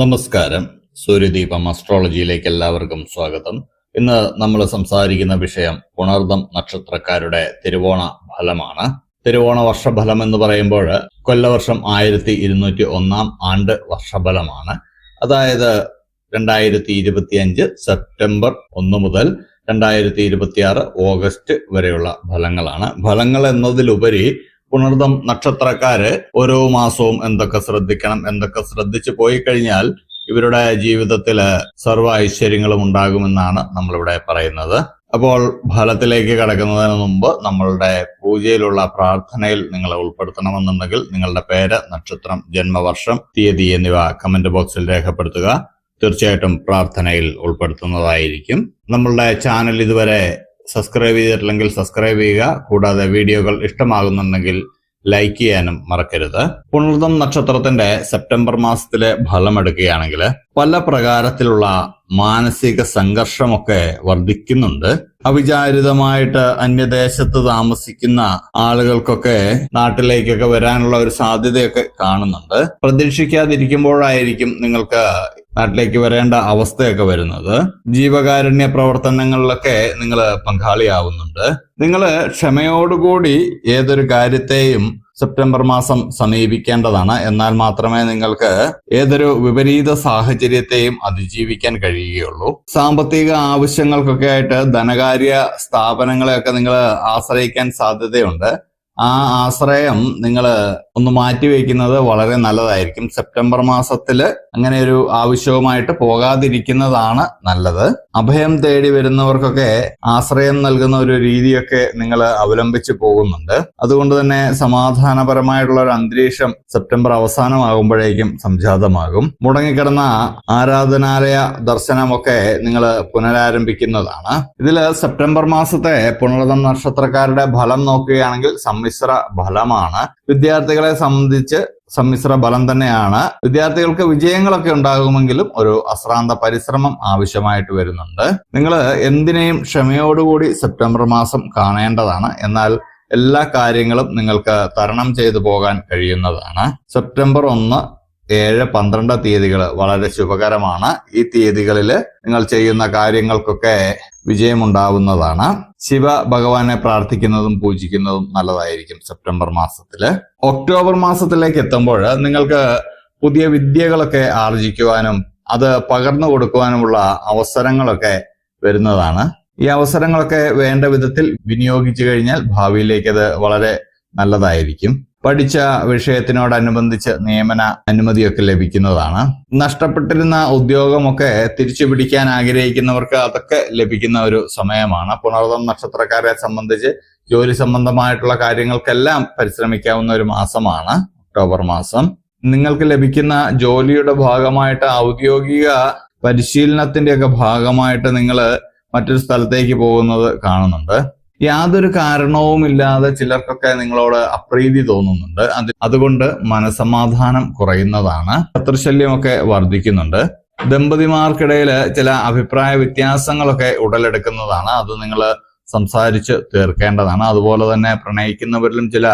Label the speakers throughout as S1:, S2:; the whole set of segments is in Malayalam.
S1: നമസ്കാരം. സൂര്യദീപം അസ്ട്രോളജിയിലേക്ക് എല്ലാവർക്കും സ്വാഗതം. ഇന്ന് നമ്മൾ സംസാരിക്കുന്ന വിഷയം പുണർദം നക്ഷത്രക്കാരുടെ തിരുവോണ ഫലമാണ്. തിരുവോണ വർഷഫലം എന്ന് പറയുമ്പോൾ കൊല്ലവർഷം ആയിരത്തി ഇരുന്നൂറ്റി ഒന്നാം ആണ്ട് വർഷഫലമാണ്. അതായത് രണ്ടായിരത്തി ഇരുപത്തി അഞ്ച് സെപ്റ്റംബർ ഒന്ന് മുതൽ രണ്ടായിരത്തി ഇരുപത്തിയാറ് ഓഗസ്റ്റ് വരെയുള്ള ഫലങ്ങളാണ്. ഫലങ്ങൾ എന്നതിലുപരി പുണർദം നക്ഷത്രക്കാര് ഓരോ മാസവും എന്തൊക്കെ ശ്രദ്ധിക്കണം എന്തൊക്കെ ശ്രദ്ധിച്ചു പോയി കഴിഞ്ഞാൽ ഇവരുടെ ജീവിതത്തിൽ സർവ ഐശ്വര്യങ്ങളും ഉണ്ടാകുമെന്നാണ് നമ്മളിവിടെ പറയുന്നത്. അപ്പോൾ ഫലത്തിലേക്ക് കടക്കുന്നതിന് മുമ്പ് നമ്മളുടെ പൂജയിലുള്ള പ്രാർത്ഥനയിൽ നിങ്ങളെ ഉൾപ്പെടുത്തണമെന്നുണ്ടെങ്കിൽ നിങ്ങളുടെ പേര് നക്ഷത്രം ജന്മവർഷം തീയതി എന്നിവ കമന്റ് ബോക്സിൽ രേഖപ്പെടുത്തുക. തീർച്ചയായിട്ടും പ്രാർത്ഥനയിൽ ഉൾപ്പെടുത്തുന്നതായിരിക്കും. നമ്മളുടെ ചാനൽ ഇതുവരെ സബ്സ്ക്രൈബ് ചെയ്തിട്ടില്ലെങ്കിൽ സബ്സ്ക്രൈബ് ചെയ്യുക. കൂടാതെ വീഡിയോകൾ ഇഷ്ടമാകുന്നുണ്ടെങ്കിൽ ലൈക്ക് ചെയ്യാനും മറക്കരുത്. പുണർദം നക്ഷത്രത്തിന്റെ സെപ്റ്റംബർ മാസത്തിലെ ഫലം എടുക്കുകയാണെങ്കിൽ പല പ്രകാരത്തിലുള്ള മാനസിക സംഘർഷമൊക്കെ വർദ്ധിക്കുന്നുണ്ട് അവിചാരിതമായിട്ട് അന്യദേശത്ത് താമസിക്കുന്ന ആളുകൾക്കൊക്കെ നാട്ടിലേക്കൊക്കെ വരാനുള്ള ഒരു സാധ്യതയൊക്കെ കാണുന്നുണ്ട്. പ്രതീക്ഷിക്കാതിരിക്കുമ്പോഴായിരിക്കും നിങ്ങൾക്ക് നാട്ടിലേക്ക് വരേണ്ട അവസ്ഥയൊക്കെ വരുന്നത്. ജീവകാരുണ്യ പ്രവർത്തനങ്ങളിലൊക്കെ നിങ്ങൾ പങ്കാളിയാവുന്നുണ്ട്. നിങ്ങൾ ക്ഷമയോടുകൂടി ഏതൊരു കാര്യത്തെയും സെപ്റ്റംബർ മാസം സമീപിക്കേണ്ടതാണ്. എന്നാൽ മാത്രമേ നിങ്ങൾക്ക് ഏതൊരു വിപരീത സാഹചര്യത്തെയും അതിജീവിക്കാൻ കഴിയുകയുള്ളൂ. സാമ്പത്തിക ആവശ്യങ്ങൾക്കൊക്കെ ആയിട്ട് ധനകാര്യ സ്ഥാപനങ്ങളെയൊക്കെ നിങ്ങൾ ആശ്രയിക്കാൻ സാധ്യതയുണ്ട്. ആ ആശ്രയം നിങ്ങൾ ഒന്ന് മാറ്റി മാറ്റിവെക്കുന്നത് വളരെ നല്ലതായിരിക്കും. സെപ്റ്റംബർ മാസത്തിൽ അങ്ങനെ ഒരു ആവശ്യവുമായിട്ട് പോകാതിരിക്കുന്നതാണ് നല്ലത്. അഭയം തേടി വരുന്നവർക്കൊക്കെ ആശ്രയം നൽകുന്ന ഒരു രീതിയൊക്കെ നിങ്ങൾ അവലംബിച്ച് പോകുന്നുണ്ട്. അതുകൊണ്ട് തന്നെ സമാധാനപരമായിട്ടുള്ള ഒരു അന്തരീക്ഷം സെപ്റ്റംബർ അവസാനമാകുമ്പോഴേക്കും സംജാതമാകും. മുടങ്ങിക്കിടന്ന ആരാധനാലയ ദർശനമൊക്കെ നിങ്ങൾ പുനരാരംഭിക്കുന്നതാണ്. ഇതിൽ സെപ്റ്റംബർ മാസത്തെ പുനർതം നക്ഷത്രക്കാരുടെ ഫലം നോക്കുകയാണെങ്കിൽ സമ്മിശ്ര ഫലമാണ്. വിദ്യാർത്ഥികളെ സംബന്ധിച്ച് സമ്മിശ്ര ബലം തന്നെയാണ്. വിദ്യാർത്ഥികൾക്ക് വിജയങ്ങളൊക്കെ ഉണ്ടാകുമെങ്കിലും ഒരു അശ്രാന്ത പരിശ്രമം ആവശ്യമായിട്ട് വരുന്നുണ്ട്. നിങ്ങൾ എന്തിനേയും ക്ഷമയോടുകൂടി സെപ്റ്റംബർ മാസം കാണേണ്ടതാണ്. എന്നാൽ എല്ലാ കാര്യങ്ങളും നിങ്ങൾക്ക് തരണം ചെയ്തു പോകാൻ കഴിയുന്നതാണ്. സെപ്റ്റംബർ ഒന്ന് ഏഴ് പന്ത്രണ്ട് തീയതികൾ വളരെ ശുഭകരമാണ്. ഈ തീയതികളിൽ നിങ്ങൾ ചെയ്യുന്ന കാര്യങ്ങൾക്കൊക്കെ വിജയമുണ്ടാവുന്നതാണ്. ശിവ ഭഗവാനെ പ്രാർത്ഥിക്കുന്നതും പൂജിക്കുന്നതും നല്ലതായിരിക്കും സെപ്റ്റംബർ മാസത്തിൽ ഒക്ടോബർ മാസത്തിലേക്ക് എത്തുമ്പോൾ നിങ്ങൾക്ക് പുതിയ വിദ്യകളൊക്കെ ആർജിക്കുവാനും അത് പകർന്നു കൊടുക്കുവാനുമുള്ള അവസരങ്ങളൊക്കെ വരുന്നതാണ്. ഈ അവസരങ്ങളൊക്കെ വേണ്ട വിധത്തിൽ വിനിയോഗിച്ചു കഴിഞ്ഞാൽ ഭാവിയിലേക്ക് അത് വളരെ നല്ലതായിരിക്കും. പഠിച്ച വിഷയത്തിനോടനുബന്ധിച്ച് നിയമന അനുമതിയൊക്കെ ലഭിക്കുന്നതാണ്. നഷ്ടപ്പെട്ടിരുന്ന ഉദ്യോഗമൊക്കെ തിരിച്ചു പിടിക്കാൻ ആഗ്രഹിക്കുന്നവർക്ക് അതൊക്കെ ലഭിക്കുന്ന ഒരു സമയമാണ്. പുനർതം നക്ഷത്രക്കാരെ സംബന്ധിച്ച് ജോലി സംബന്ധമായിട്ടുള്ള കാര്യങ്ങൾക്കെല്ലാം പരിശ്രമിക്കാവുന്ന ഒരു മാസമാണ് ഒക്ടോബർ മാസം. നിങ്ങൾക്ക് ലഭിക്കുന്ന ജോലിയുടെ ഭാഗമായിട്ട് ഔദ്യോഗിക പരിശീലനത്തിന്റെയൊക്കെ ഭാഗമായിട്ട് നിങ്ങൾ മറ്റൊരു സ്ഥലത്തേക്ക് പോകുന്നത് കാണുന്നുണ്ട്. യാതൊരു കാരണവുമില്ലാതെ ചിലർക്കൊക്കെ നിങ്ങളോട് അപ്രീതി തോന്നുന്നുണ്ട്. അത് അതുകൊണ്ട് മനസമാധാനം കുറയുന്നതാണ്. ശത്രുശല്യമൊക്കെ വർദ്ധിക്കുന്നുണ്ട്. ദമ്പതിമാർക്കിടയിൽ ചില അഭിപ്രായ വ്യത്യാസങ്ങളൊക്കെ ഉടലെടുക്കുന്നതാണ്. അത് നിങ്ങൾ സംസാരിച്ച് തീർക്കേണ്ടതാണ്. അതുപോലെ തന്നെ പ്രണയിക്കുന്നവരിലും ചില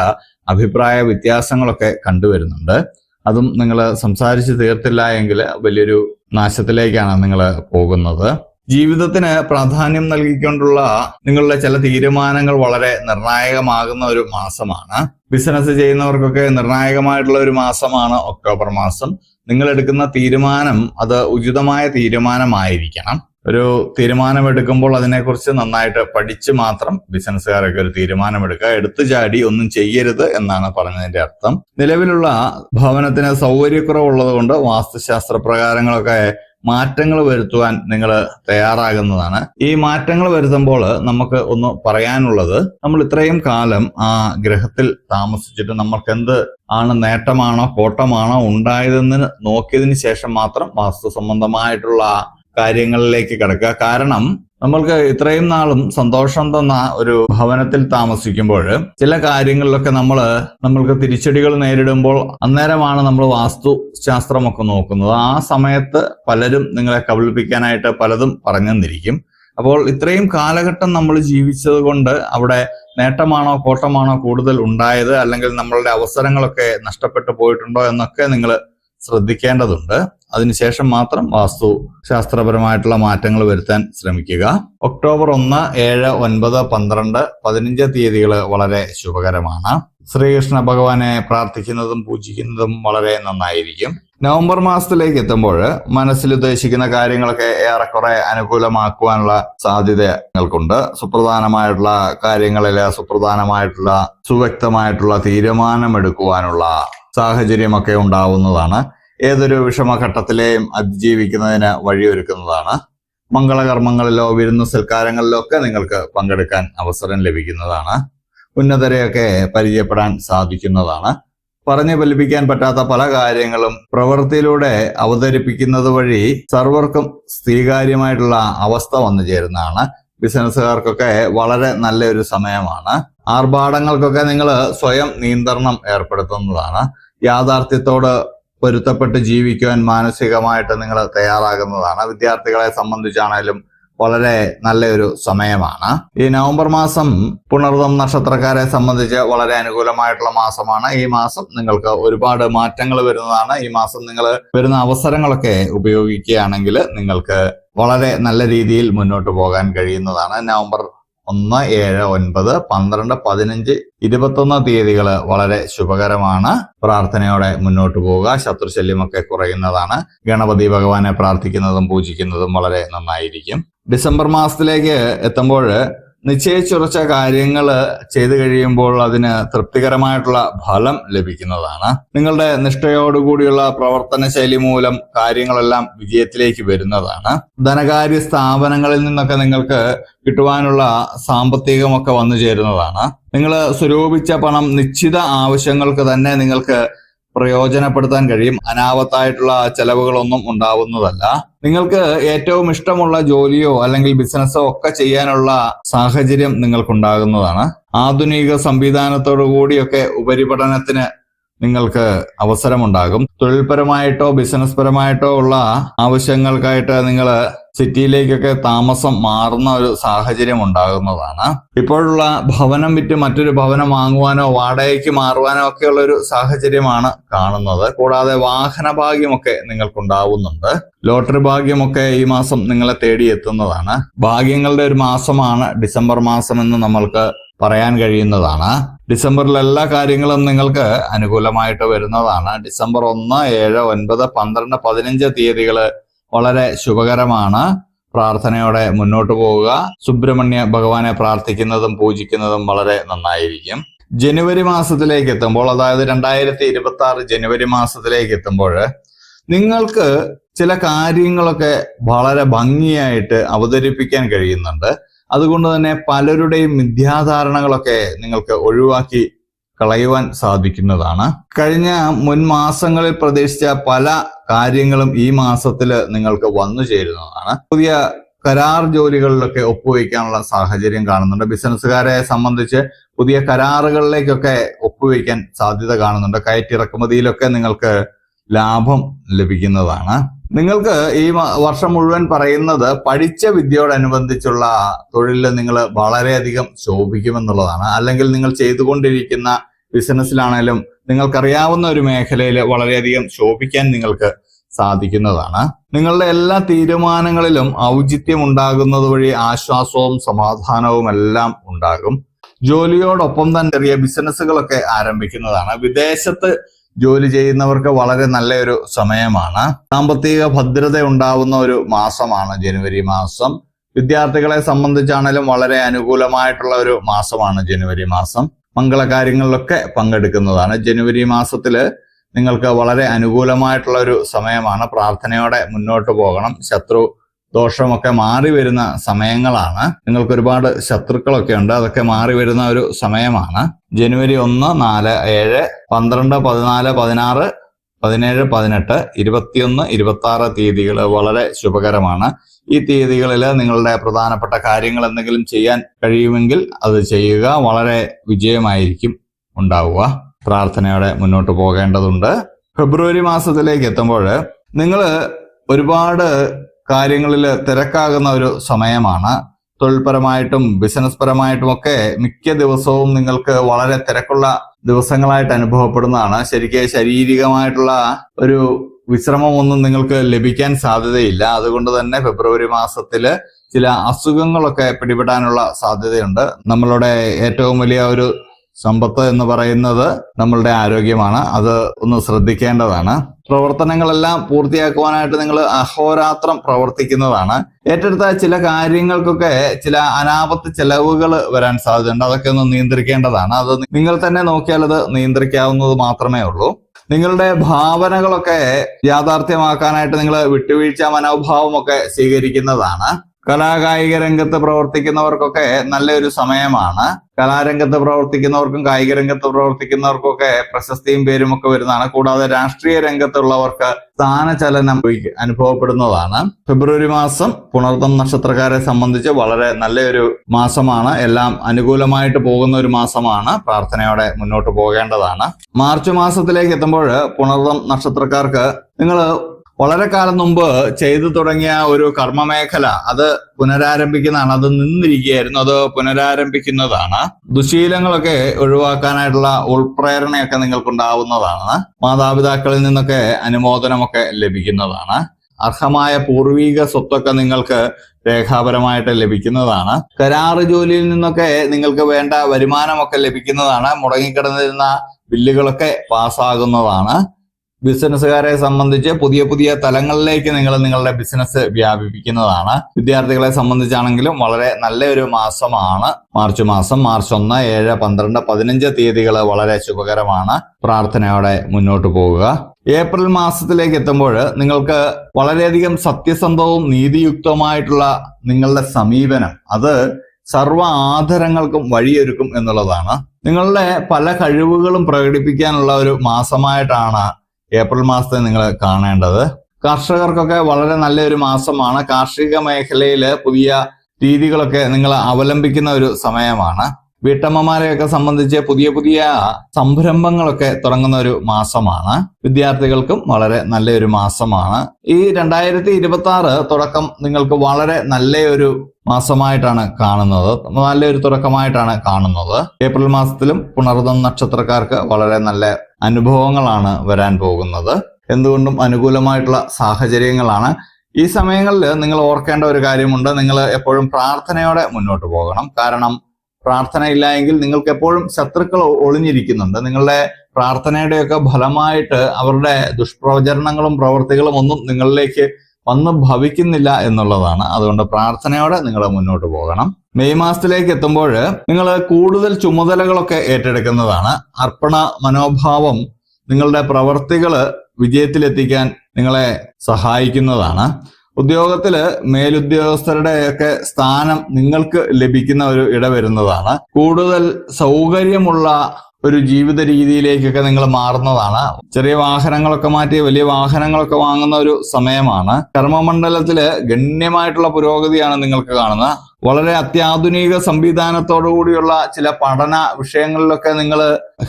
S1: അഭിപ്രായ വ്യത്യാസങ്ങളൊക്കെ കണ്ടുവരുന്നുണ്ട്. അതും നിങ്ങൾ സംസാരിച്ച് തീർത്തില്ല എങ്കിൽ വലിയൊരു നാശത്തിലേക്കാണ് നിങ്ങൾ പോകുന്നത്. ജീവിതത്തിന് പ്രാധാന്യം നൽകിക്കൊണ്ടുള്ള നിങ്ങളുടെ ചില തീരുമാനങ്ങൾ വളരെ നിർണായകമാകുന്ന ഒരു മാസമാണ്. ബിസിനസ് ചെയ്യുന്നവർക്കൊക്കെ നിർണായകമായിട്ടുള്ള ഒരു മാസമാണ് ഒക്ടോബർ മാസം. നിങ്ങൾ എടുക്കുന്ന തീരുമാനം അത് ഉചിതമായ തീരുമാനമായിരിക്കണം. ഒരു തീരുമാനം എടുക്കുമ്പോൾ അതിനെക്കുറിച്ച് നന്നായിട്ട് പഠിച്ച് മാത്രം ബിസിനസ്സുകാരൊക്കെ ഒരു തീരുമാനമെടുക്കുക. എടുത്തു ചാടി ഒന്നും ചെയ്യരുത് എന്നാണ് പറഞ്ഞതിന്റെ അർത്ഥം. നിലവിലുള്ള ഭവനത്തിന് സൗകര്യക്കുറവുള്ളത് കൊണ്ട് വാസ്തുശാസ്ത്ര പ്രകാരങ്ങളൊക്കെ മാറ്റങ്ങൾ വരുത്തുവാൻ നിങ്ങൾ തയ്യാറാകുന്നതാണ്. ഈ മാറ്റങ്ങൾ വരുത്തുമ്പോൾ നമുക്ക് ഒന്ന് പറയാനുള്ളത് നമ്മൾ ഇത്രയും കാലം ആ ഗ്രഹത്തിൽ താമസിച്ചിട്ട് നമ്മൾക്ക് എന്ത് ആണ് നേട്ടമാണോ കോട്ടമാണോ ഉണ്ടായതെന്ന് നോക്കിയതിന് ശേഷം മാത്രം വാസ്തു സംബന്ധമായിട്ടുള്ള കാര്യങ്ങളിലേക്ക് കിടക്കുക. കാരണം നമ്മൾക്ക് ഇത്രയും നാളും സന്തോഷം തന്ന ഒരു ഭവനത്തിൽ താമസിക്കുമ്പോൾ ചില കാര്യങ്ങളിലൊക്കെ നമ്മൾ നമ്മൾക്ക് തിരിച്ചടികൾ നേരിടുമ്പോൾ അന്നേരമാണ് നമ്മൾ വാസ്തു ശാസ്ത്രമൊക്കെ നോക്കുന്നത്. ആ സമയത്ത് പലരും നിങ്ങളെ കബളിപ്പിക്കാനായിട്ട് പലതും പറഞ്ഞെന്നിരിക്കും. അപ്പോൾ ഇത്രയും കാലഘട്ടം നമ്മൾ ജീവിച്ചത് കൊണ്ട് അവിടെ നേട്ടമാണോ കോട്ടമാണോ കൂടുതൽ ഉണ്ടായത് അല്ലെങ്കിൽ നമ്മളുടെ അവസരങ്ങളൊക്കെ നഷ്ടപ്പെട്ടു പോയിട്ടുണ്ടോ എന്നൊക്കെ നിങ്ങൾ ശ്രദ്ധിക്കേണ്ടതുണ്ട്. അതിനുശേഷം മാത്രം വാസ്തു ശാസ്ത്രപരമായിട്ടുള്ള മാറ്റങ്ങൾ വരുത്താൻ ശ്രമിക്കുക. ഒക്ടോബർ ഒന്ന് ഏഴ് ഒൻപത് പന്ത്രണ്ട് പതിനഞ്ച് തീയതികൾ വളരെ ശുഭകരമാണ്. ശ്രീകൃഷ്ണ ഭഗവാനെ പ്രാർത്ഥിക്കുന്നതും പൂജിക്കുന്നതും വളരെ നന്നായിരിക്കും. നവംബർ മാസത്തിലേക്ക് എത്തുമ്പോൾ മനസ്സിൽ ഉദ്ദേശിക്കുന്ന കാര്യങ്ങളൊക്കെ ഏറെക്കുറെ അനുകൂലമാക്കുവാനുള്ള സാധ്യതകൾക്കുണ്ട്. സുപ്രധാനമായിട്ടുള്ള കാര്യങ്ങളിൽ സുപ്രധാനമായിട്ടുള്ള സുവ്യക്തമായിട്ടുള്ള തീരുമാനമെടുക്കുവാനുള്ള സാഹചര്യമൊക്കെ ഉണ്ടാവുന്നതാണ്. ഏതൊരു വിഷമഘട്ടത്തിലെയും അതിജീവിക്കുന്നതിന് വഴിയൊരുക്കുന്നതാണ്. മംഗളകർമ്മങ്ങളിലോ വിരുന്നു സൽക്കാരങ്ങളിലോ ഒക്കെ നിങ്ങൾക്ക് പങ്കെടുക്കാൻ അവസരം ലഭിക്കുന്നതാണ്. ഉന്നതരെയൊക്കെ പരിചയപ്പെടാൻ സാധിക്കുന്നതാണ്. പറഞ്ഞു ഫലിപ്പിക്കാൻ പറ്റാത്ത പല കാര്യങ്ങളും പ്രവൃത്തിയിലൂടെ അവതരിപ്പിക്കുന്നത് വഴി സർവർക്കും സ്വീകാര്യമായിട്ടുള്ള അവസ്ഥ വന്നു ചേരുന്നതാണ്. ബിസിനസ്സുകാർക്കൊക്കെ വളരെ നല്ലൊരു സമയമാണ്. ആർഭാടങ്ങൾക്കൊക്കെ നിങ്ങൾ സ്വയം നിയന്ത്രണം ഏർപ്പെടുത്തുന്നതാണ്. യാഥാർത്ഥ്യത്തോട് പൊരുത്തപ്പെട്ട് ജീവിക്കുവാൻ മാനസികമായിട്ട് നിങ്ങൾ തയ്യാറാകുന്നതാണ്. വിദ്യാർത്ഥികളെ സംബന്ധിച്ചാണേലും വളരെ നല്ലൊരു സമയമാണ്. ഈ നവംബർ മാസം പുണർതം നക്ഷത്രക്കാരെ സംബന്ധിച്ച് വളരെ അനുകൂലമായിട്ടുള്ള മാസമാണ്. ഈ മാസം നിങ്ങൾക്ക് ഒരുപാട് മാറ്റങ്ങൾ വരുന്നതാണ്. ഈ മാസം നിങ്ങൾ വരുന്ന അവസരങ്ങളൊക്കെ ഉപയോഗിക്കുകയാണെങ്കിൽ നിങ്ങൾക്ക് വളരെ നല്ല രീതിയിൽ മുന്നോട്ട് പോകാൻ കഴിയുന്നതാണ്. നവംബർ ഒന്ന് ഏഴ് ഒൻപത് പന്ത്രണ്ട് പതിനഞ്ച് ഇരുപത്തൊന്ന് തീയതികൾ വളരെ ശുഭകരമാണ്. പ്രാർത്ഥനയോടെ മുന്നോട്ട് പോവുക. ശത്രുശല്യമൊക്കെ കുറയുന്നതാണ്. ഗണപതി ഭഗവാനെ പ്രാർത്ഥിക്കുന്നതും പൂജിക്കുന്നതും വളരെ നന്നായിരിക്കും. ഡിസംബർ മാസത്തിലേക്ക് എത്തുമ്പോൾ നിശ്ചയിച്ചുറച്ച കാര്യങ്ങൾ ചെയ്തു കഴിയുമ്പോൾ അതിന് തൃപ്തികരമായിട്ടുള്ള ഫലം ലഭിക്കുന്നതാണ്. നിങ്ങളുടെ നിഷ്ഠയോടുകൂടിയുള്ള പ്രവർത്തന ശൈലി മൂലം കാര്യങ്ങളെല്ലാം വിജയത്തിലേക്ക് വരുന്നതാണ്. ധനകാര്യ സ്ഥാപനങ്ങളിൽ നിന്നൊക്കെ നിങ്ങൾക്ക് കിട്ടുവാനുള്ള സാമ്പത്തികമൊക്കെ വന്നു ചേരുന്നതാണ്. നിങ്ങൾ സ്വരൂപിച്ച പണം നിശ്ചിത ആവശ്യങ്ങൾക്ക് തന്നെ നിങ്ങൾക്ക് പ്രയോജനപ്പെടുത്താൻ കഴിയും. അനാവത്തായിട്ടുള്ള ചെലവുകളൊന്നും ഉണ്ടാവുന്നതല്ല. നിങ്ങൾക്ക് ഏറ്റവും ഇഷ്ടമുള്ള ജോലിയോ അല്ലെങ്കിൽ ബിസിനസ്സോ ഒക്കെ ചെയ്യാനുള്ള സാഹചര്യം നിങ്ങൾക്കുണ്ടാകുന്നതാണ്. ആധുനിക സംവിധാനത്തോടു കൂടിയൊക്കെ ഉപരിപഠനത്തിന് നിങ്ങൾക്ക് അവസരമുണ്ടാകും. തൊഴിൽപരമായിട്ടോ ബിസിനസ് പരമായിട്ടോ ഉള്ള ആവശ്യങ്ങൾക്കായിട്ട് നിങ്ങൾ സിറ്റിയിലേക്കൊക്കെ താമസം മാറുന്ന ഒരു സാഹചര്യം ഉണ്ടാകുന്നതാണ്. ഇപ്പോഴുള്ള ഭവനം വിറ്റ് മറ്റൊരു ഭവനം വാങ്ങുവാനോ വാടകയ്ക്ക് മാറുവാനോ ഒക്കെയുള്ള ഒരു സാഹചര്യമാണ് കാണുന്നത്. കൂടാതെ വാഹന ഭാഗ്യമൊക്കെ നിങ്ങൾക്കുണ്ടാവുന്നുണ്ട്. ലോട്ടറി ഭാഗ്യമൊക്കെ ഈ മാസം നിങ്ങളെ തേടിയെത്തുന്നതാണ് ഭാഗ്യങ്ങളുടെ ഒരു മാസമാണ് ഡിസംബർ മാസം എന്ന് നമ്മൾക്ക് പറയാൻ കഴിയുന്നതാണ്. ഡിസംബറിൽ എല്ലാ കാര്യങ്ങളും നിങ്ങൾക്ക് അനുകൂലമായിട്ട് വരുന്നതാണ്. ഡിസംബർ ഒന്ന് ഏഴ് ഒൻപത് പന്ത്രണ്ട് പതിനഞ്ച് തീയതികൾ വളരെ ശുഭകരമാണ്. പ്രാർത്ഥനയോടെ മുന്നോട്ട് പോവുക. സുബ്രഹ്മണ്യ ഭഗവാനെ പ്രാർത്ഥിക്കുന്നതും പൂജിക്കുന്നതും വളരെ നന്നായിരിക്കും. ജനുവരി മാസത്തിലേക്ക് എത്തുമ്പോൾ അതായത് രണ്ടായിരത്തി ഇരുപത്തി ആറ് ജനുവരി മാസത്തിലേക്ക് എത്തുമ്പോൾ നിങ്ങൾക്ക് ചില കാര്യങ്ങളൊക്കെ വളരെ ഭംഗിയായിട്ട് അവതരിപ്പിക്കാൻ കഴിയുന്നുണ്ട്. അതുകൊണ്ട് തന്നെ പലരുടെയും മിഥ്യാധാരണകളൊക്കെ നിങ്ങൾക്ക് ഒഴിവാക്കി കളയുവാൻ സാധിക്കുന്നതാണ്. കഴിഞ്ഞ മുൻ മാസങ്ങളിൽ പ്രതീക്ഷിച്ച പല കാര്യങ്ങളും ഈ മാസത്തിൽ നിങ്ങൾക്ക് വന്നു ചേരുന്നതാണ്. പുതിയ കരാർ ജോലികളിലൊക്കെ ഒപ്പുവയ്ക്കാനുള്ള സാഹചര്യം കാണുന്നുണ്ട്. ബിസിനസ്സുകാരെ സംബന്ധിച്ച് പുതിയ കരാറുകളിലേക്കൊക്കെ ഒപ്പുവയ്ക്കാൻ സാധ്യത കാണുന്നുണ്ട്. കയറ്റിറക്കുമതിയിലൊക്കെ നിങ്ങൾക്ക് ലാഭം ലഭിക്കുന്നതാണ്. നിങ്ങൾക്ക് ഈ വർഷം മുഴുവൻ പറയുന്നത് പഠിച്ച വിദ്യയോടനുബന്ധിച്ചുള്ള തൊഴിലിൽ നിങ്ങൾ വളരെയധികം ശോഭിക്കുമെന്നുള്ളതാണ്. അല്ലെങ്കിൽ നിങ്ങൾ ചെയ്തുകൊണ്ടിരിക്കുന്ന ബിസിനസ്സിലാണേലും നിങ്ങൾക്കറിയാവുന്ന ഒരു മേഖലയിൽ വളരെയധികം ശോഭിക്കാൻ നിങ്ങൾക്ക് സാധിക്കുന്നതാണ്. നിങ്ങളുടെ എല്ലാ തീരുമാനങ്ങളിലും ഔചിത്യം ഉണ്ടാകുന്നത് വഴി ആശ്വാസവും സമാധാനവും എല്ലാം ഉണ്ടാകും. ജോലിയോടൊപ്പം തന്നെ ചെറിയ ബിസിനസ്സുകളൊക്കെ ആരംഭിക്കുന്നതാണ്. വിദേശത്ത് ജോലി ചെയ്യുന്നവർക്ക് വളരെ നല്ലൊരു സമയമാണ്. സാമ്പത്തിക ഭദ്രത ഉണ്ടാവുന്ന ഒരു മാസമാണ് ജനുവരി മാസം. വിദ്യാർത്ഥികളെ സംബന്ധിച്ചാണെങ്കിലും വളരെ അനുകൂലമായിട്ടുള്ള ഒരു മാസമാണ് ജനുവരി മാസം. മംഗളകാര്യങ്ങളിലൊക്കെ പങ്കെടുക്കുന്നതാണ്. ജനുവരി മാസത്തിൽ നിങ്ങൾക്ക് വളരെ അനുകൂലമായിട്ടുള്ള ഒരു സമയമാണ്. പ്രാർത്ഥനയോടെ മുന്നോട്ട് പോകണം. ശത്രു ദോഷമൊക്കെ മാറി വരുന്ന സമയങ്ങളാണ്. നിങ്ങൾക്ക് ഒരുപാട് ശത്രുക്കളൊക്കെ ഉണ്ട്. അതൊക്കെ മാറി വരുന്ന ഒരു സമയമാണ്. ജനുവരി ഒന്ന് നാല് ഏഴ് പന്ത്രണ്ട് പതിനാല് പതിനാറ് പതിനേഴ് പതിനെട്ട് ഇരുപത്തിയൊന്ന് ഇരുപത്തി ആറ് തീയതികൾ വളരെ ശുഭകരമാണ്. ഈ തീയതികളിൽ നിങ്ങളുടെ പ്രധാനപ്പെട്ട കാര്യങ്ങൾ എന്തെങ്കിലും ചെയ്യാൻ കഴിയുമെങ്കിൽ അത് ചെയ്യുക. വളരെ വിജയമായിരിക്കും ഉണ്ടാവുക. പ്രാർത്ഥനയോടെ മുന്നോട്ട് പോകേണ്ടതുണ്ട്. ഫെബ്രുവരി മാസത്തിലേക്ക് എത്തുമ്പോൾ നിങ്ങൾ ഒരുപാട് കാര്യങ്ങളിൽ തിരക്കാകുന്ന ഒരു സമയമാണ്. തൊഴിൽപരമായിട്ടും ബിസിനസ് പരമായിട്ടും ഒക്കെ മിക്ക ദിവസവും നിങ്ങൾക്ക് വളരെ തിരക്കുള്ള ദിവസങ്ങളായിട്ട് അനുഭവപ്പെടുന്നതാണ്. ശരിക്കും ശാരീരികമായിട്ടുള്ള ഒരു വിശ്രമമൊന്നും നിങ്ങൾക്ക് ലഭിക്കാൻ സാധ്യതയില്ല. അതുകൊണ്ട് തന്നെ ഫെബ്രുവരി മാസത്തിൽ ചില അസുഖങ്ങളൊക്കെ പിടിപെടാനുള്ള സാധ്യതയുണ്ട്. നമ്മളുടെ ഏറ്റവും വലിയ ഒരു സമ്പത്ത് എന്ന് പറയുന്നത് നമ്മളുടെ ആരോഗ്യമാണ്. അത് ഒന്ന് ശ്രദ്ധിക്കേണ്ടതാണ്. പ്രവർത്തനങ്ങളെല്ലാം പൂർത്തിയാക്കുവാനായിട്ട് നിങ്ങൾ അഹോരാത്രം പ്രവർത്തിക്കുന്നതാണ്. ഏറ്റെടുത്ത ചില കാര്യങ്ങൾക്കൊക്കെ ചില അനാപത്ത് ചെലവുകൾ വരാൻ സാധ്യതയുണ്ട്. അതൊക്കെ ഒന്ന് നിയന്ത്രിക്കേണ്ടതാണ്. അത് നിങ്ങൾ തന്നെ നോക്കിയാൽ അത് നിയന്ത്രിക്കാവുന്നത് മാത്രമേ ഉള്ളൂ. നിങ്ങളുടെ ഭാവനകളൊക്കെ യാഥാർത്ഥ്യമാക്കാനായിട്ട് നിങ്ങൾ വിട്ടുവീഴ്ച മനോഭാവമൊക്കെ സ്വീകരിക്കുന്നതാണ്. കലാകായിക രംഗത്ത് പ്രവർത്തിക്കുന്നവർക്കൊക്കെ നല്ലൊരു സമയമാണ്. കലാരംഗത്ത് പ്രവർത്തിക്കുന്നവർക്കും കായിക രംഗത്ത് പ്രവർത്തിക്കുന്നവർക്കൊക്കെ പ്രശസ്തിയും പേരും ഒക്കെ വരുന്നതാണ്. കൂടാതെ രാഷ്ട്രീയ രംഗത്തുള്ളവർക്ക് സ്ഥാനചലനം അനുഭവപ്പെടുന്നതാണ്. ഫെബ്രുവരി മാസം പുണർത്തം നക്ഷത്രക്കാരെ സംബന്ധിച്ച് വളരെ നല്ലൊരു മാസമാണ്. എല്ലാം അനുകൂലമായിട്ട് പോകുന്ന ഒരു മാസമാണ്. പ്രാർത്ഥനയോടെ മുന്നോട്ട് പോകേണ്ടതാണ്. മാർച്ച് മാസത്തിലേക്ക് എത്തുമ്പോൾ പുണർത്തം നക്ഷത്രക്കാർക്ക് നിങ്ങൾ വളരെ കാലം മുമ്പ് ചെയ്തു തുടങ്ങിയ ഒരു കർമ്മമേഖല അത് പുനരാരംഭിക്കുന്നതാണ്. അത് നിന്നിരിക്കുകയായിരുന്നു. അത് പുനരാരംഭിക്കുന്നതാണ്. ദുശീലങ്ങളൊക്കെ ഒഴിവാക്കാനായിട്ടുള്ള ഉൾപ്രേരണയൊക്കെ നിങ്ങൾക്കുണ്ടാവുന്നതാണ്. മാതാപിതാക്കളിൽ നിന്നൊക്കെ അനുമോദനമൊക്കെ ലഭിക്കുന്നതാണ്. അർഹമായ പൂർവീക സ്വത്തൊക്കെ നിങ്ങൾക്ക് രേഖാപരമായിട്ട് ലഭിക്കുന്നതാണ്. കരാറ് ജോലിയിൽ നിന്നൊക്കെ നിങ്ങൾക്ക് വേണ്ട വരുമാനമൊക്കെ ലഭിക്കുന്നതാണ്. മുടങ്ങിക്കിടന്നിരുന്ന ബില്ലുകളൊക്കെ പാസ്സാകുന്നതാണ് ബിസിനസ്സുകാരെ സംബന്ധിച്ച് പുതിയ പുതിയ തലങ്ങളിലേക്ക് നിങ്ങൾ നിങ്ങളുടെ ബിസിനസ് വ്യാപിപ്പിക്കുന്നതാണ്. വിദ്യാർത്ഥികളെ സംബന്ധിച്ചാണെങ്കിലും വളരെ നല്ല ഒരു മാസമാണ്. മാർച്ച് മാസം മാർച്ച് ഒന്ന് ഏഴ് പന്ത്രണ്ട് പതിനഞ്ച് തീയതികൾ വളരെ ശുഭകരമാണ് പ്രാർത്ഥനയോടെ മുന്നോട്ട് പോവുക ഏപ്രിൽ മാസത്തിലേക്ക് എത്തുമ്പോൾ നിങ്ങൾക്ക് വളരെയധികം സത്യസന്ധവും നീതിയുക്തവുമായിട്ടുള്ള നിങ്ങളുടെ സമീപനം അത് സർവ ആദരങ്ങൾക്കും വഴിയൊരുക്കും എന്നുള്ളതാണ്. നിങ്ങളുടെ പല കഴിവുകളും പ്രകടിപ്പിക്കാനുള്ള ഒരു മാസമായിട്ടാണ് ഏപ്രിൽ മാസത്തെ നിങ്ങൾ കാണേണ്ടത്. കർഷകർക്കൊക്കെ വളരെ നല്ലൊരു മാസമാണ്. കാർഷിക മേഖലയിൽ പുതിയ രീതികളൊക്കെ നിങ്ങൾ അവലംബിക്കുന്ന ഒരു സമയമാണ്. വീട്ടമ്മമാരെയൊക്കെ സംബന്ധിച്ച് പുതിയ പുതിയ സംരംഭങ്ങളൊക്കെ തുടങ്ങുന്ന ഒരു മാസമാണ്. വിദ്യാർത്ഥികൾക്കും വളരെ നല്ലൊരു മാസമാണ്. ഈ രണ്ടായിരത്തി തുടക്കം നിങ്ങൾക്ക് വളരെ നല്ലൊരു മാസമായിട്ടാണ് കാണുന്നത്. നല്ലൊരു തുടക്കമായിട്ടാണ് കാണുന്നത്. ഏപ്രിൽ മാസത്തിലും പുണർദം നക്ഷത്രക്കാർക്ക് വളരെ നല്ല അനുഭവങ്ങളാണ് വരാൻ പോകുന്നത്. എന്തുകൊണ്ടും അനുകൂലമായിട്ടുള്ള സാഹചര്യങ്ങളാണ്. ഈ സമയങ്ങളിൽ നിങ്ങൾ ഓർക്കേണ്ട ഒരു കാര്യമുണ്ട്. നിങ്ങൾ എപ്പോഴും പ്രാർത്ഥനയോടെ മുന്നോട്ട് പോകണം. കാരണം പ്രാർത്ഥന ഇല്ല എങ്കിൽ നിങ്ങൾക്ക് എപ്പോഴും ശത്രുക്കൾ ഒളിഞ്ഞിരിക്കുന്നുണ്ട്. നിങ്ങളുടെ പ്രാർത്ഥനയുടെയൊക്കെ ഫലമായിട്ട് അവരുടെ ദുഷ്പ്രചരണങ്ങളും പ്രവർത്തികളും ഒന്നും നിങ്ങളിലേക്ക് വന്ന് ഭവിക്കുന്നില്ല എന്നുള്ളതാണ്. അതുകൊണ്ട് പ്രാർത്ഥനയോടെ നിങ്ങൾ മുന്നോട്ട് പോകണം. മെയ് മാസത്തിലേക്ക് എത്തുമ്പോൾ നിങ്ങൾ കൂടുതൽ ചുമതലകളൊക്കെ ഏറ്റെടുക്കുന്നതാണ്. അർപ്പണ മനോഭാവം നിങ്ങളുടെ പ്രവർത്തികൾ വിജയത്തിലെത്തിക്കാൻ നിങ്ങളെ സഹായിക്കുന്നതാണ്. ഉദ്യോഗത്തിൽ മേലുദ്യോഗസ്ഥരുടെ ഒക്കെ സ്ഥാനം നിങ്ങൾക്ക് ലഭിക്കുന്ന ഒരു ഇട വരുന്നതാണ് കൂടുതൽ സൗകര്യമുള്ള ഒരു ജീവിത രീതിയിലേക്കൊക്കെ നിങ്ങൾ മാറുന്നതാണ്. ചെറിയ വാഹനങ്ങളൊക്കെ മാറ്റി വലിയ വാഹനങ്ങളൊക്കെ വാങ്ങുന്ന ഒരു സമയമാണ്. കർമ്മമണ്ഡലത്തിൽ ഗണ്യമായിട്ടുള്ള പുരോഗതിയാണ് നിങ്ങൾക്ക് കാണുന്നത്. വളരെ അത്യാധുനിക കൂടിയുള്ള ചില പഠന വിഷയങ്ങളിലൊക്കെ നിങ്ങൾ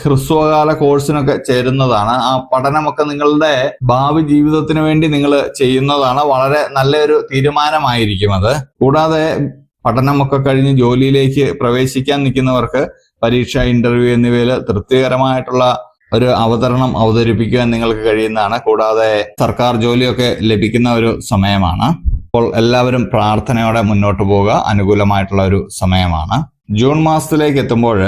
S1: ഹ്രസ്വകാല കോഴ്സിനൊക്കെ ചേരുന്നതാണ്. ആ പഠനമൊക്കെ നിങ്ങളുടെ ഭാവി ജീവിതത്തിന് വേണ്ടി നിങ്ങൾ ചെയ്യുന്നതാണ്. വളരെ നല്ലൊരു തീരുമാനമായിരിക്കും അത്. കൂടാതെ പഠനമൊക്കെ കഴിഞ്ഞ് ജോലിയിലേക്ക് പ്രവേശിക്കാൻ നിൽക്കുന്നവർക്ക് പരീക്ഷ ഇന്റർവ്യൂ എന്നിവയിൽ തൃപ്തികരമായിട്ടുള്ള ഒരു അവതരണം അവതരിപ്പിക്കുവാൻ നിങ്ങൾക്ക് കഴിയുന്നതാണ്. കൂടാതെ സർക്കാർ ജോലിയൊക്കെ ലഭിക്കുന്ന ഒരു സമയമാണ്. അപ്പോൾ എല്ലാവരും പ്രാർത്ഥനയോടെ മുന്നോട്ട് പോവുക. അനുകൂലമായിട്ടുള്ള ഒരു സമയമാണ്. ജൂൺ മാസത്തിലേക്ക് എത്തുമ്പോൾ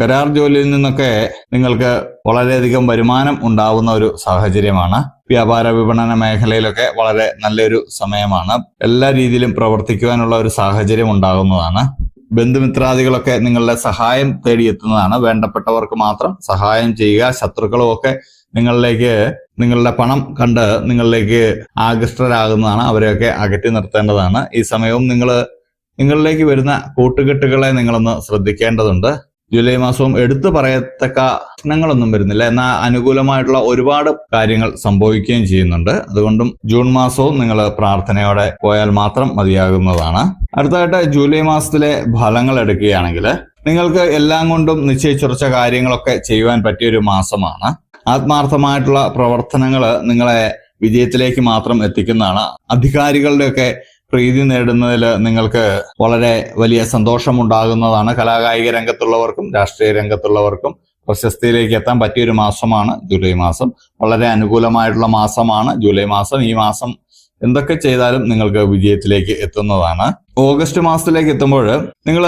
S1: കരാർ ജോലിയിൽ നിന്നൊക്കെ നിങ്ങൾക്ക് വളരെയധികം വരുമാനം ഉണ്ടാവുന്ന ഒരു സാഹചര്യമാണ്. വ്യാപാര വിപണന മേഖലയിലൊക്കെ വളരെ നല്ലൊരു സമയമാണ്. എല്ലാ രീതിയിലും പ്രവർത്തിക്കുവാനുള്ള ഒരു സാഹചര്യം ഉണ്ടാകുന്നതാണ്. ബന്ധുമിത്രാദികളൊക്കെ നിങ്ങളുടെ സഹായം തേടിയെത്തുന്നതാണ്. വേണ്ടപ്പെട്ടവർക്ക് മാത്രം സഹായം ചെയ്യുക. ശത്രുക്കളും ഒക്കെ നിങ്ങളിലേക്ക് നിങ്ങളുടെ പണം കണ്ട് നിങ്ങളിലേക്ക് ആകൃഷ്ടരാകുന്നതാണ്. അവരെയൊക്കെ അകറ്റി നിർത്തേണ്ടതാണ്. ഈ സമയവും നിങ്ങൾ നിങ്ങളിലേക്ക് വരുന്ന കൂട്ടുകെട്ടുകളെ നിങ്ങളൊന്ന് ശ്രദ്ധിക്കേണ്ടതുണ്ട്. ജൂലൈ മാസവും എടുത്തു പറയത്തക്ക പ്രശ്നങ്ങളൊന്നും വരുന്നില്ല. എന്നാൽ അനുകൂലമായിട്ടുള്ള ഒരുപാട് കാര്യങ്ങൾ സംഭവിക്കുകയും ചെയ്യുന്നുണ്ട്. അതുകൊണ്ടും ജൂൺ മാസവും നിങ്ങൾ പ്രാർത്ഥനയോടെ പോയാൽ മാത്രം മതിയാകുന്നതാണ്. അടുത്തതായിട്ട് ജൂലൈ മാസത്തിലെ ഫലങ്ങൾ എടുക്കുകയാണെങ്കിൽ നിങ്ങൾക്ക് എല്ലാം കൊണ്ടും നിശ്ചയിച്ചുറച്ച കാര്യങ്ങളൊക്കെ ചെയ്യുവാൻ പറ്റിയ ഒരു മാസമാണ്. ആത്മാർത്ഥമായിട്ടുള്ള പ്രവർത്തനങ്ങൾ നിങ്ങളെ വിജയത്തിലേക്ക് മാത്രം എത്തിക്കുന്നതാണ്. അധികാരികളുടെയൊക്കെ പ്രീതി നേടുന്നതിൽ നിങ്ങൾക്ക് വളരെ വലിയ സന്തോഷമുണ്ടാകുന്നതാണ് കലാകായിക രംഗത്തുള്ളവർക്കും രാഷ്ട്രീയ രംഗത്തുള്ളവർക്കും. പ്രശസ്തിയിലേക്ക് എത്താൻ പറ്റിയൊരു മാസമാണ് ജൂലൈ മാസം. വളരെ അനുകൂലമായിട്ടുള്ള മാസമാണ് ജൂലൈ മാസം. ഈ മാസം എന്തൊക്കെ ചെയ്താലും നിങ്ങൾക്ക് വിജയത്തിലേക്ക് എത്തുന്നതാണ്. ഓഗസ്റ്റ് മാസത്തിലേക്ക് എത്തുമ്പോൾ നിങ്ങൾ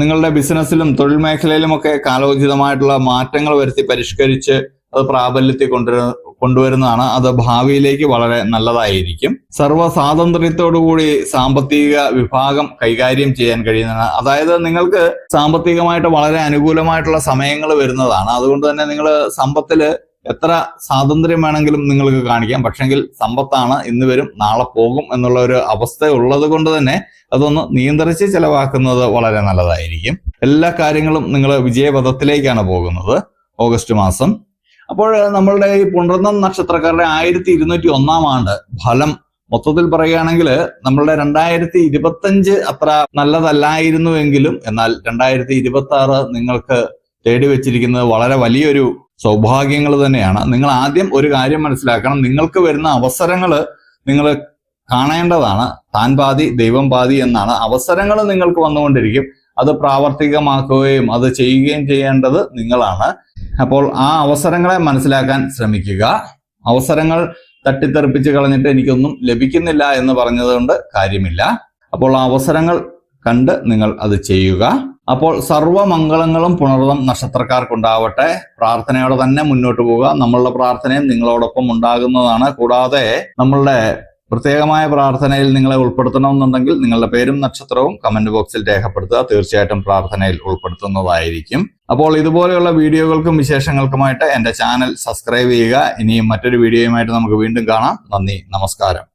S1: നിങ്ങളുടെ ബിസിനസ്സിലും തൊഴിൽ മേഖലയിലും ഒക്കെ കാലോചിതമായിട്ടുള്ള മാറ്റങ്ങൾ വരുത്തി പരിഷ്കരിച്ച് അത് പ്രാബല്യത്തിൽ കൊണ്ടുവരു കൊണ്ടുവരുന്നതാണ്. അത് ഭാവിയിലേക്ക് വളരെ നല്ലതായിരിക്കും. സർവ സ്വാതന്ത്ര്യത്തോടുകൂടി സാമ്പത്തിക വിഭാഗം കൈകാര്യം ചെയ്യാൻ കഴിയുന്നതാണ്. അതായത് നിങ്ങൾക്ക് സാമ്പത്തികമായിട്ട് വളരെ അനുകൂലമായിട്ടുള്ള സമയങ്ങൾ വരുന്നതാണ്. അതുകൊണ്ട് തന്നെ നിങ്ങൾ സമ്പത്തിൽ എത്ര സ്വാതന്ത്ര്യം വേണമെങ്കിലും നിങ്ങൾക്ക് കാണിക്കാം. പക്ഷെങ്കിൽ സമ്പത്താണ് ഇന്ന് വരും നാളെ പോകും എന്നുള്ള ഒരു അവസ്ഥ ഉള്ളത് കൊണ്ട് തന്നെ അതൊന്ന് നിയന്ത്രിച്ച് ചെലവാക്കുന്നത് വളരെ നല്ലതായിരിക്കും. എല്ലാ കാര്യങ്ങളും നിങ്ങൾ വിജയപഥത്തിലേക്കാണ് പോകുന്നത്. ഓഗസ്റ്റ് മാസം അപ്പോൾ നമ്മളുടെ ഈ പുണർന്നം നക്ഷത്രക്കാരുടെ ആയിരത്തി ഇരുന്നൂറ്റി ഒന്നാം ആണ്ട് ഫലം മൊത്തത്തിൽ പറയുകയാണെങ്കിൽ നമ്മളുടെ രണ്ടായിരത്തി ഇരുപത്തഞ്ച് അത്ര നല്ലതല്ലായിരുന്നുവെങ്കിലും എന്നാൽ രണ്ടായിരത്തി ഇരുപത്തി ആറ് നിങ്ങൾക്ക് തേടി വെച്ചിരിക്കുന്നത് വളരെ വലിയൊരു സൗഭാഗ്യങ്ങൾ തന്നെയാണ്. നിങ്ങൾ ആദ്യം ഒരു കാര്യം മനസ്സിലാക്കണം. നിങ്ങൾക്ക് വരുന്ന അവസരങ്ങൾ നിങ്ങൾ കാണേണ്ടതാണ്. താൻ പാതി ദൈവം പാതി എന്നാണ്. അവസരങ്ങൾ നിങ്ങൾക്ക് വന്നുകൊണ്ടിരിക്കും. അത് പ്രാവർത്തികമാക്കുകയും അത് ചെയ്യുകയും ചെയ്യേണ്ടത് നിങ്ങളാണ്. അപ്പോൾ ആ അവസരങ്ങളെ മനസ്സിലാക്കാൻ ശ്രമിക്കുക. അവസരങ്ങൾ തട്ടിത്തെറിപ്പിച്ച് കളഞ്ഞിട്ട് എനിക്കൊന്നും ലഭിക്കുന്നില്ല എന്ന് പറഞ്ഞതുകൊണ്ട് കാര്യമില്ല. അപ്പോൾ ആ അവസരങ്ങൾ കണ്ട് നിങ്ങൾ അത് ചെയ്യുക. അപ്പോൾ സർവമംഗളങ്ങളും പുണർതം നക്ഷത്രക്കാർക്കുണ്ടാവട്ടെ. പ്രാർത്ഥനയോടെ തന്നെ മുന്നോട്ട് പോവുക. നമ്മളുടെ പ്രാർത്ഥനയും നിങ്ങളോടൊപ്പം ഉണ്ടാകുന്നതാണ്. കൂടാതെ നമ്മളുടെ പ്രത്യേകമായ പ്രാർത്ഥനയിൽ നിങ്ങളെ ഉൾപ്പെടുത്തണമെന്നുണ്ടെങ്കിൽ നിങ്ങളുടെ പേരും നക്ഷത്രവും കമന്റ് ബോക്സിൽ രേഖപ്പെടുത്തുക. തീർച്ചയായിട്ടും പ്രാർത്ഥനയിൽ ഉൾപ്പെടുത്തുന്നതായിരിക്കും. അപ്പോൾ ഇതുപോലെയുള്ള വീഡിയോകൾക്കും വിശേഷങ്ങൾക്കുമായിട്ട് എന്റെ ചാനൽ സബ്സ്ക്രൈബ് ചെയ്യുക. ഇനിയും മറ്റൊരു വീഡിയോയുമായിട്ട് നമുക്ക് വീണ്ടും കാണാം. നന്ദി നമസ്കാരം.